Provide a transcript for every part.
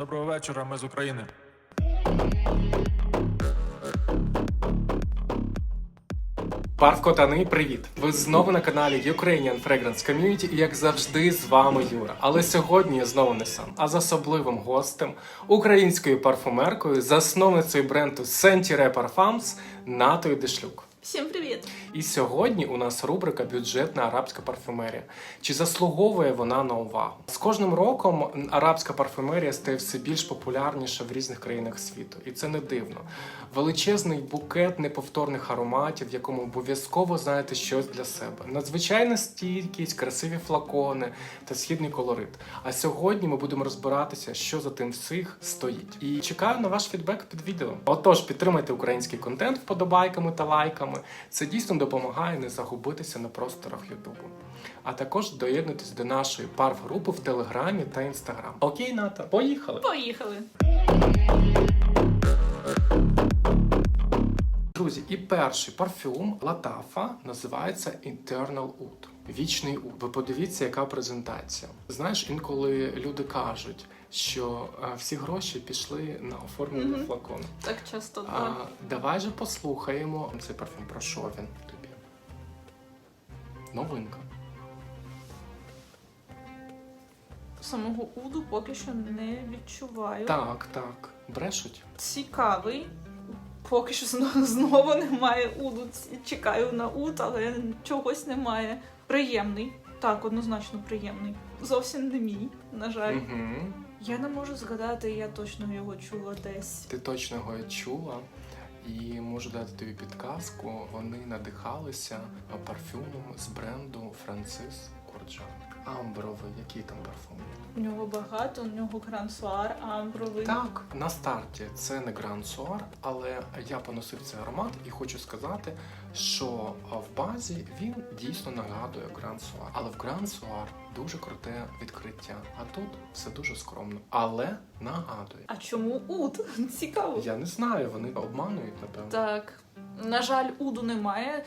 Доброго вечора, ми з України. Парф Котани, привіт! Ви знову на каналі Ukrainian Fragrance Community і як завжди з вами Юра. Але сьогодні я знову не сам, а з особливим гостем, українською парфумеркою, засновницею бренду Sentire Parfums Натою Дешлюк. Всім привіт! І сьогодні у нас рубрика Бюджетна арабська парфюмерія. Чи заслуговує вона на увагу? З кожним роком арабська парфюмерія стає все більш популярніша в різних країнах світу, і це не дивно. Величезний букет неповторних ароматів, в якому обов'язково знаєте щось для себе. Надзвичайна стійкість, красиві флакони та східний колорит. А сьогодні ми будемо розбиратися, що за тим всіх стоїть. І чекаю на ваш фідбек під відео. Отож, підтримайте український контент вподобайками та лайками. Це дійсно допомагає не загубитися на просторах Ютубу. А також доєднуйтесь до нашої парф-групи в Телеграмі та Інстаграм. Окей, Ната, поїхали! Поїхали! Друзі, і перший парфюм Латафа називається Internal Oud. Вічний уд. Ви подивіться, яка презентація. Знаєш, інколи люди кажуть, що е, всі гроші пішли на оформлення Мгм. флакону. Так часто А, давай же послухаємо цей парфюм. Про що він? Новинка. самого уду поки що не відчуваю. Так, так. Брешуть. Цікавий. Поки що знову, знову немає уду. Чекаю на уд, але чогось немає. Приємний. Так, однозначно приємний. Зовсім не мій, на жаль. Угу. Я не можу згадати, я точно його чула десь. Ти точно його чула. І можу дати тобі підказку. Вони надихалися парфюмом з бренду Францис Корджан. Амбровий, який там парфум? У нього багато, у нього грансуар, амбровий. Так, на старті це не грансуар, але я поносив цей аромат і хочу сказати, що в базі він дійсно нагадує Гранд Суар. Але в Гранд Суар дуже круте відкриття. А тут все дуже скромно, але нагадує. А чому уд? Цікаво. Я не знаю, вони обманують, напевно. Так, на жаль, уду немає.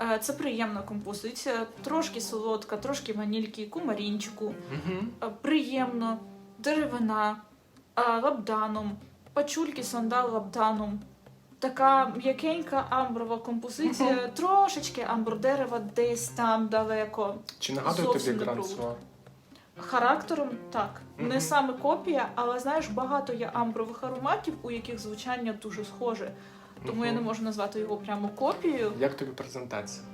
Е, Це приємна композиція, трошки солодка, трошки ванільки, кумарінчику. Угу. Приємно, деревина, е, лабданом, пачульки сандал лабданом. Така м'якенька амброва композиція, трошечки амбродерева десь там далеко. Чи нагадує Зовсім тобі не Гранд круто. Характером так, не саме копія, але знаєш, багато є амбрових ароматів, у яких звучання дуже схоже. Тому я не можу назвати його прямо копією. Як тобі презентація?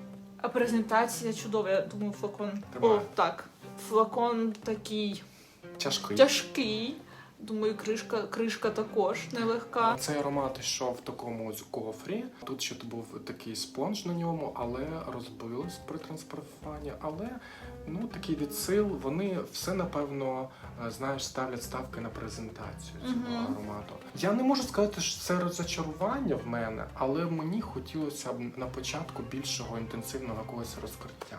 А презентація чудова, я думаю, флакон. Тримаю. О, так. Флакон такий Тяжкий. тяжкий. Думаю, кришка, кришка також нелегка. Цей аромат йшов в такому з кофрі. Тут ще був такий спонж на ньому, але розбилось при транспортуванні. Але ну такий відсил. Вони все напевно е, знаєш ставлять ставки на презентацію цього Мгм. аромату. Я не можу сказати, що це розочарування в мене, але мені хотілося б на початку більшого інтенсивного якогось розкриття.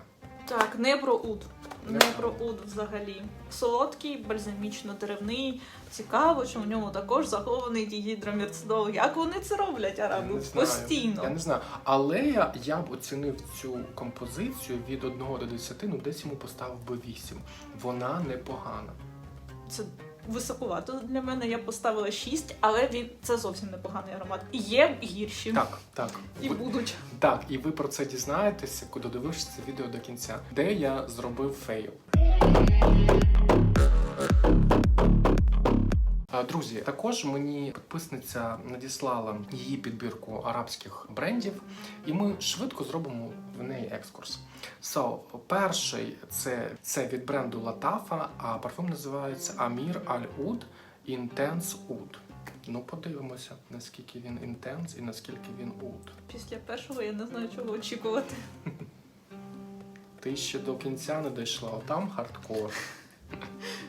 Так, не про уд. Не про уд взагалі. Солодкий, бальзамічно-деревний. Цікаво, що в ньому також захований дігідромірцидол. Як вони це роблять, араби? не знаю. Постійно. Я не знаю. Але я, я б оцінив цю композицію від 1 до 10, ну десь йому поставив би 8. Вона непогана. Це високувато для мене. Я поставила 6, але він це зовсім непоганий аромат. І Є гірші. Так, так. І Ви- будуть. Так, і ви про це дізнаєтеся, коли додивишся це відео до кінця, де я зробив фейл. Друзі, також мені підписниця надіслала її підбірку арабських брендів, і ми швидко зробимо в неї екскурс. So, перший це, це від бренду Латафа, а парфум називається Amir Al Oud Intense Oud. Ну, подивимося, наскільки він інтенс і наскільки він oud. Після першого я не знаю, чого очікувати. Ти ще до кінця не дійшла, а там хардкор.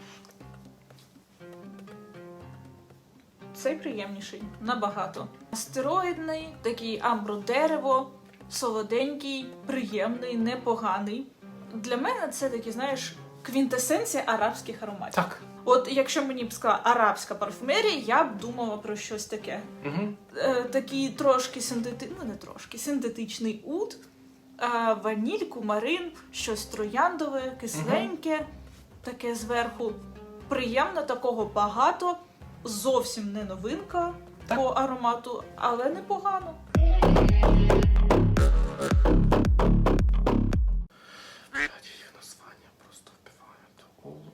Цей приємніший набагато. Стероїдний, такий амбродерево, солоденький, приємний, непоганий. Для мене це такі, знаєш, квінтесенція арабських ароматів. Так. От якщо мені б сказала арабська парфумерія, я б думала про щось таке. Угу. Е, такий трошки синтети... ну не трошки, синтетичний ут, е, ваніль, кумарин, щось трояндове, кисленьке, таке зверху. Приємно, такого багато. Зовсім не новинка Так. по аромату, але непогано. Їх названня просто вбивають голову.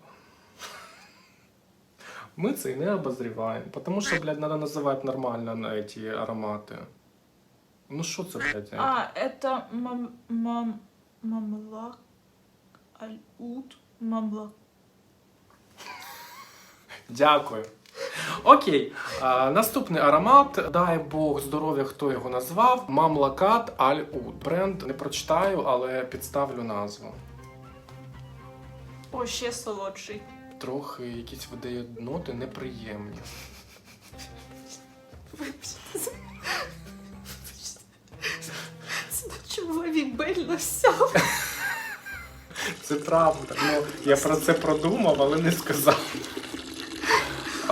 Ми це і не обозріваємо, тому що, блядь, треба називати нормально на ці аромати. Ну що це, блядь? А, это мам... мам... мамлак... аль-уд... мамлак... Дякую. Окей, а, наступний аромат. Дай Бог здоров'я, хто його назвав. Мамлакат Аль Уд. Бренд не прочитаю, але підставлю назву. О, ще солодший. Трохи якісь видає ноти неприємні. Вибачте. чоловік Бель насяв. Це правда. Ну, я про це продумав, але не сказав.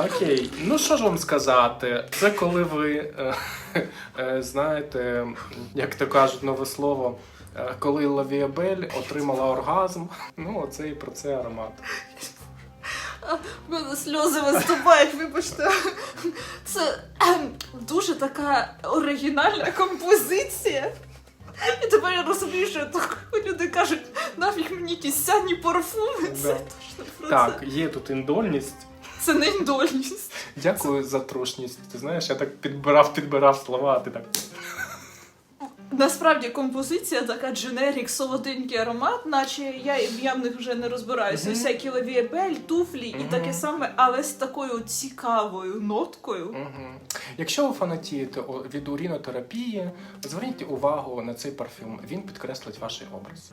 Окей, ну що ж вам сказати? Це коли ви е, е, знаєте, як то кажуть, нове слово. е, Коли Лавіабель отримала оргазм, ну оце і про це аромат. У мене сльози виступають, вибачте. Це ем, дуже така оригінальна композиція. І тепер я розумію, що так люди кажуть, нафіг мені ті сяні парфуми. Це Да. точно про Так, це. є тут індольність. Це не індольність. Дякую за трушність. Ти знаєш, я так підбирав, підбирав слова, а ти так. Насправді композиція така дженерік, солоденький аромат, наче я і в явних вже не розбираюся. Мгм. Всякі лавіабель, туфлі і таке саме, але з такою цікавою ноткою. Угу. Якщо ви фанатієте від урінотерапії, зверніть увагу на цей парфюм. Він підкреслить ваш образ.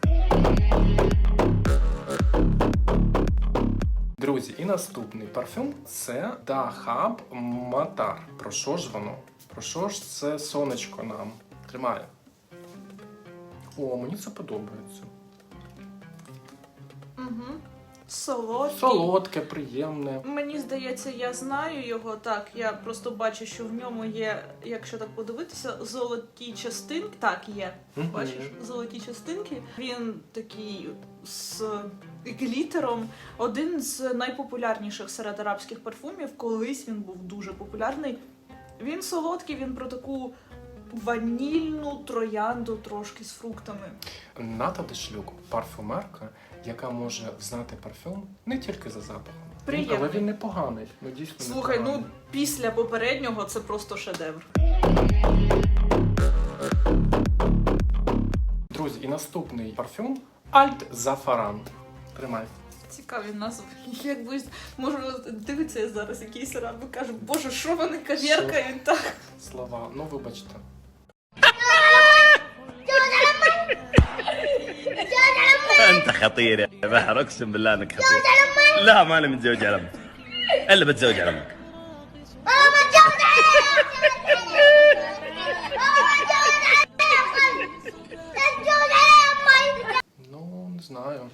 Друзі, і наступний парфюм це Dahab Matar. Про що ж воно? Про що ж це сонечко нам тримає? О, мені це подобається. Угу. Солодкий. Солодке, приємне. Мені здається, я знаю його так. Я просто бачу, що в ньому є, якщо так подивитися, золоті частинки. Так, є. Бачиш, золоті частинки. Він такий з глітером. Один з найпопулярніших серед арабських парфумів. Колись він був дуже популярний. Він солодкий, він про таку ванільну троянду трошки з фруктами. Ната Дешлюк парфюмерка, яка може взнати парфюм не тільки за запахом. Приємний. але він непоганий. Ну дійсно Слухай, ну після попереднього це просто шедевр. Друзі, і наступний парфюм Альт Зафаран. Тримай. Цікаві назви. Якби може дивиться зараз якийсь раб і каже, боже, що вони кав'яркають так. Слова. Ну, вибачте. خطير يا بحر اقسم بالله انك خطير لا ما انا متزوج على امك الا بتزوج على امك Ну, не знаю.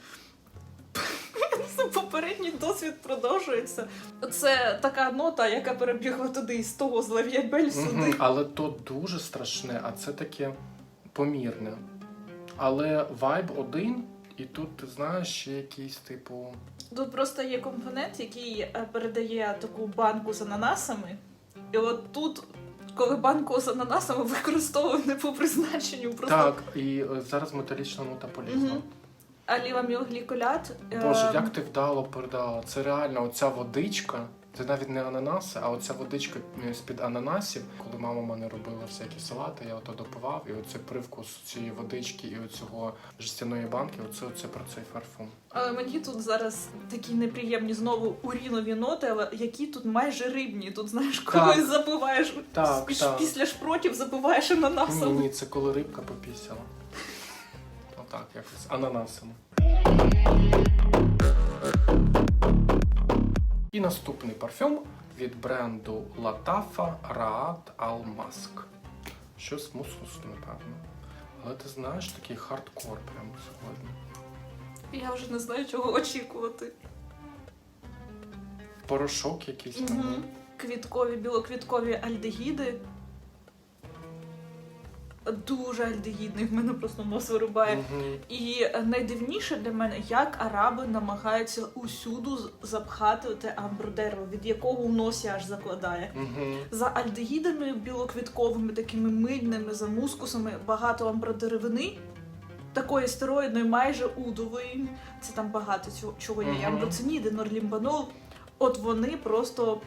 Попередній досвід продовжується. Це така нота, яка перебігла туди з того з Лав'ябель сюди. Мгм, Але то дуже страшне, а це таке помірне. Але вайб один, і тут, ти знаєш, ще якийсь, типу. Тут просто є компонент, який е, передає таку банку з ананасами. І от тут, коли банку з ананасами використовують не по призначенню, просто Так, і е, зараз металічна нота полізла. Мгм. аліламілгліколят. е, Боже, як ти вдало передала. Це реально оця водичка. Це навіть не ананаси, а оця водичка з-під ананасів. Коли мама мене робила всякі салати, я ото допивав, і оце привкус цієї водички і оцього жестяної банки, оце, оце про цей парфум. Але мені тут зараз такі неприємні знову урінові ноти, але які тут майже рибні. Тут знаєш, коли Так. запиваєш Так, після шпротів запиваєш Ні, ананасом. ні, це коли рибка попісяла. Отак, якось з ананасом. І наступний парфюм від бренду Latafa Raat Al Mask. Щось мусус, напевно. Але ти знаєш, такий хардкор прямо сьогодні. Я вже не знаю, чого очікувати. Порошок якийсь. Угу. Квіткові, білоквіткові альдегіди. Дуже альдегідний, в мене просто нос вирубає. Мгм. І найдивніше для мене, як араби намагаються усюду з- запхати те амбродерево, від якого у носі аж закладає. Мгм. За альдегідами білоквітковими, такими мильними, за мускусами, багато амбродеревини, такої стероїдної, майже удової. Це там багато цього, чого є. Мгм. Амброциніди, норлімбанол. От вони просто.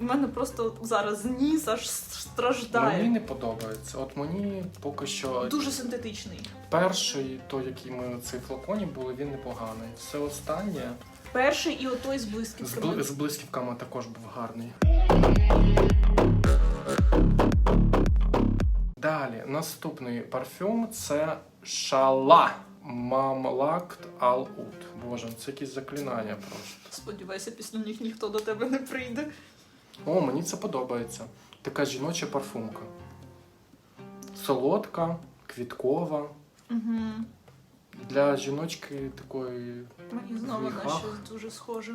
У мене просто зараз ніс аж страждає. Мені не подобається. От мені поки що Дуже синтетичний. перший, той, який ми у цей флаконі були, він непоганий. Все останнє Перший і отой з з, блискітками. з блисківками також був гарний. Далі, наступний парфюм це Шала Мамлакт Ал Ут. Боже, це якісь заклинання просто. Сподіваюся, після них ніхто до тебе не прийде. О, мені це подобається. Така жіноча парфумка. Солодка, квіткова. Угу. Для жіночки такої. Мені знову на щось дуже схоже.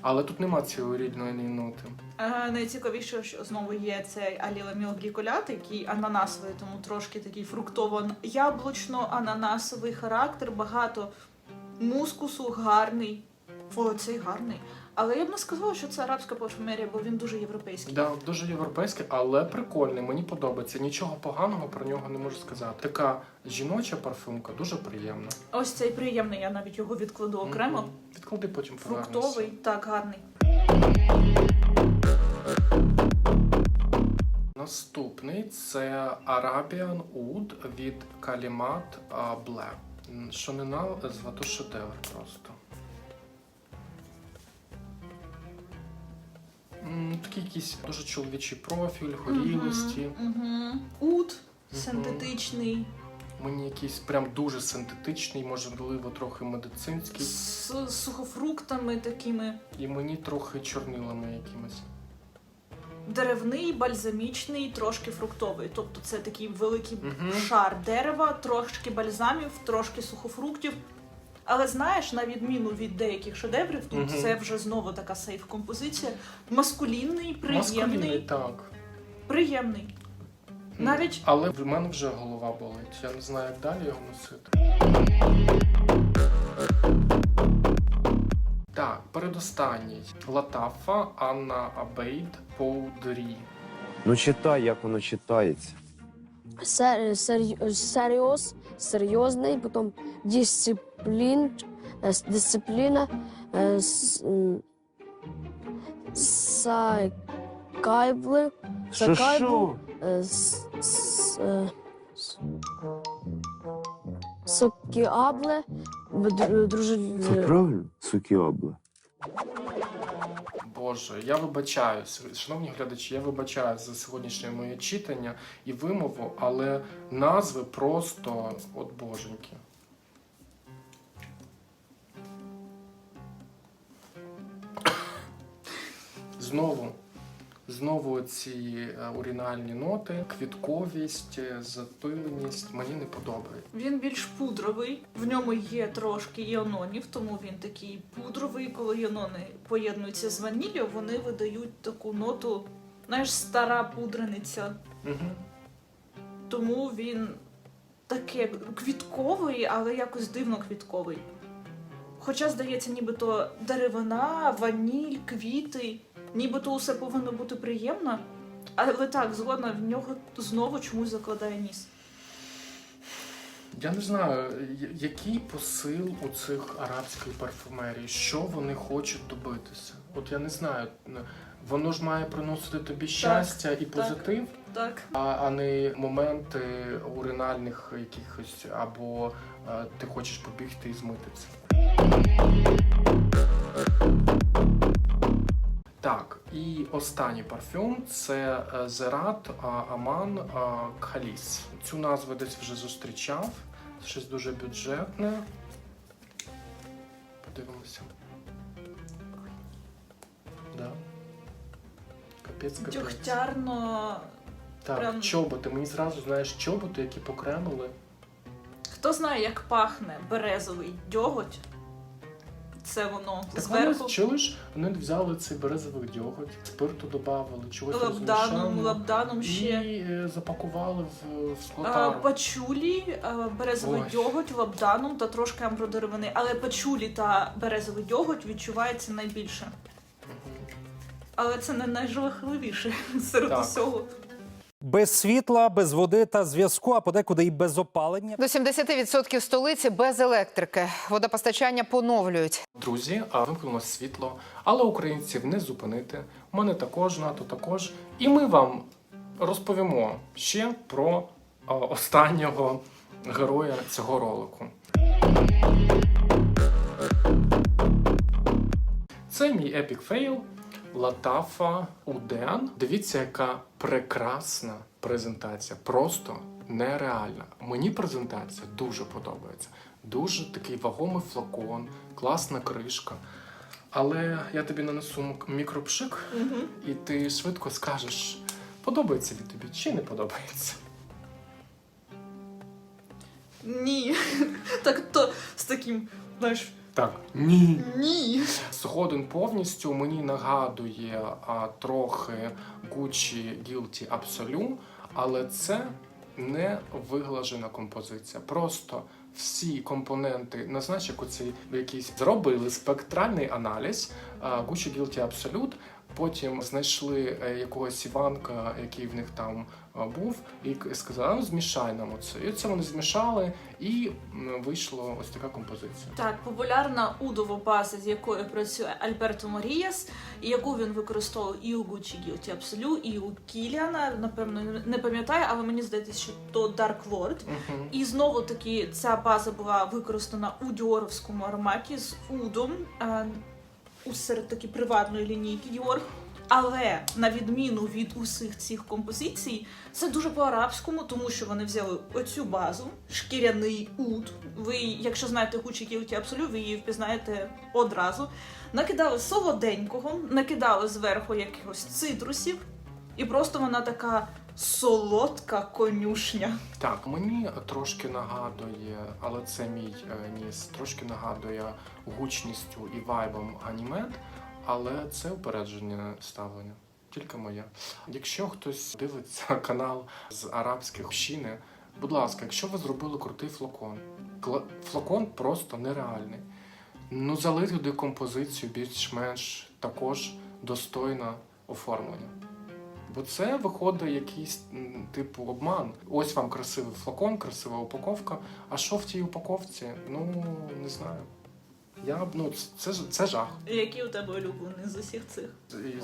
Але тут нема цієї рідної ноти. Е, найцікавіше, що знову є цей аліламілгліколят, який ананасовий, тому трошки такий фруктово-яблучно-ананасовий характер, багато мускусу, гарний. О, цей гарний. Але я б не сказала, що це арабська парфумерія, бо він дуже європейський. Да, дуже європейський, але прикольний. Мені подобається. Нічого поганого про нього не можу сказати. Така жіноча парфумка дуже приємна. Ось цей приємний, я навіть його відкладу окремо. Мгм. Відклади потім. Фруктовий, так, гарний. Наступний це Arabian Oud від Kalimat Black. Що не назва, то шедевр просто. М, Такий якийсь дуже чоловічий профіль, горілості. Угу. Ут синтетичний, Мені якийсь прям дуже синтетичний, можливо, трохи медицинський. з сухофруктами такими. І мені трохи чорнилами якимось. Деревний, бальзамічний, трошки фруктовий. Тобто це такий великий Мгм. шар дерева, трошки бальзамів, трошки сухофруктів. Але знаєш, на відміну від деяких шедеврів, тут Мгм. це вже знову така сейф-композиція. Маскулінний, приємний, Маскулінний, так. приємний. Навіть Але в мене вже голова болить. Я не знаю, як далі його носити. Так, передостанній. Латафа Анна Абейд Поудрі. Ну читай, як воно читається. Сер, сер, серйоз, серйозний, потім дисциплін, е, дисципліна, е, сайкайблер, Закайбу. що? е, дружелюбне. Це правильно? Сукіобла. Боже, я вибачаюсь, шановні глядачі, я вибачаюсь за сьогоднішнє моє читання і вимову, але назви просто от боженьки. Знову, знову ці е, оригінальні ноти, квітковість, е, запиленість мені не подобається. він більш пудровий, в ньому є трошки іононів, тому він такий пудровий. Коли іонони поєднуються з ваніллю, вони видають таку ноту, знаєш, стара пудрениця. Угу. Тому він таке квітковий, але якось дивно квітковий. Хоча, здається, нібито деревина, ваніль, квіти, нібито усе повинно бути приємно. Але так, згодна, в нього знову чомусь закладає ніс. Я не знаю, який посил у цих арабської парфумерії, що вони хочуть добитися. От я не знаю, воно ж має приносити тобі щастя і позитив, Так. а, а не моменти уринальних якихось, або е, ти хочеш побігти і змити це. Так, і останній парфюм це Зерат Аман Кхаліс. Цю назву десь вже зустрічав. Щось дуже бюджетне. Подивимося. Да. Капець, капець. Дьогтярно. Так, прям- чоботи. Мені зразу знаєш чоботи, які покремили. Хто знає, як пахне березовий дьоготь? Це воно Так зверху. вони, чуєш, вони взяли цей березовий дьоготь, спирту додавали, чогось Лабданом, лабданом і ще. е, запакували в, в А. Пачулі, а, березовий Ой. дьоготь, лабданом та трошки амбродеревини. Але пачулі та березовий дьоготь відчувається найбільше. Але це не найжахливіше серед Так. усього. Без світла, без води та зв'язку, а подекуди і без опалення. До 70% столиці без електрики. Водопостачання поновлюють. Друзі, а вимкнуло світло, але українців не зупинити. У мене також, НАТО також. І ми вам розповімо ще про останнього героя цього ролику. Це мій епік фейл Латафа Уден. Дивіться, яка прекрасна презентація. Просто нереальна. Мені презентація дуже подобається. Дуже такий вагомий флакон, класна кришка. Але я тобі нанесу мікропшик, і ти швидко скажеш, подобається він тобі чи не подобається. Ні. Так то з таким, знаєш, Так, ні. ні. Згоден повністю мені нагадує а, трохи Gucci Guilty Absolute, але це не виглажена композиція. Просто всі компоненти, не знаєш, як оцей якийсь зробили спектральний аналіз а, Gucci Guilty Absolute, Потім знайшли е, якогось Іванка, який в них там був, і сказали, ну змішай нам оце. І це вони змішали, і вийшла ось така композиція. Так, популярна удова база, з якою працює Альберто Маріяс, яку він використовував і у Gucci Guilty Absolute, і у Кіліана. Напевно, не пам'ятаю, але мені здається, що то Dark Lord. Мгм. І знову таки ця база була використана у діоровському ароматі з удом е, серед таки приватної лінійки Dior. Але на відміну від усіх цих композицій, це дуже по-арабському, тому що вони взяли оцю базу, шкіряний уд. Ви, якщо знаєте Gucci Guilty Absolute, ви її впізнаєте одразу. Накидали солоденького, накидали зверху якихось цитрусів, і просто вона така солодка конюшня. Так, мені трошки нагадує, але це мій е, ніс, трошки нагадує гучністю і вайбом анімет, але це упередження ставлення. Тільки моє. Якщо хтось дивиться канал з арабських общини, будь ласка, якщо ви зробили крутий флакон, флакон просто нереальний. Ну, залити туди композицію більш-менш також достойно оформлення. Бо це виходить якийсь типу обман. Ось вам красивий флакон, красива упаковка. А що в тій упаковці? Ну не знаю. Я б ну це ж це жах. Які у тебе улюблені з усіх цих?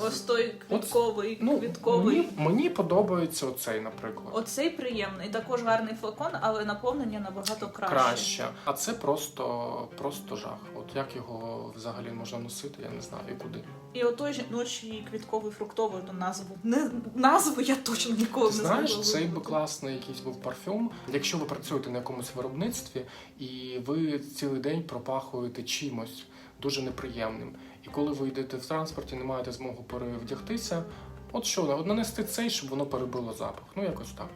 Ось той квітковий, ну, квітковий. мені, мені подобається оцей, наприклад. Оцей приємний, також гарний флакон, але наповнення набагато краще. Краще. А це просто, просто жах. От як його взагалі можна носити, я не знаю і куди. І отой жіночий квітковий фруктовий ну, назву. Не назву я точно ніколи Ти не знаєш, цей би класний якийсь був парфюм. Якщо ви працюєте на якомусь виробництві і ви цілий день пропахуєте чимось дуже неприємним. І коли ви йдете в транспорті, не маєте змогу перевдягтися. От що, от нанести цей, щоб воно перебило запах. Ну якось так.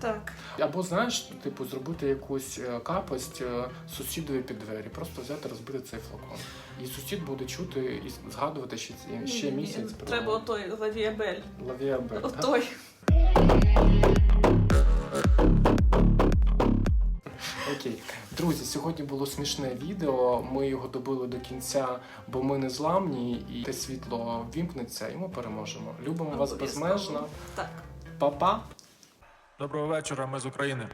Так. Або знаєш, типу, зробити якусь е, капость е, сусідові під двері, просто взяти, розбити цей флакон. І сусід буде чути і згадувати ще, ще місяць. Треба отой Лавіабель. Лавіабель. Отой. Окей, друзі, сьогодні було смішне відео. Ми його добили до кінця, бо ми не зламні, і те світло вімкнеться, і ми переможемо. Любимо вас безмежно. Так. Па-па! Доброго вечора, ми з України.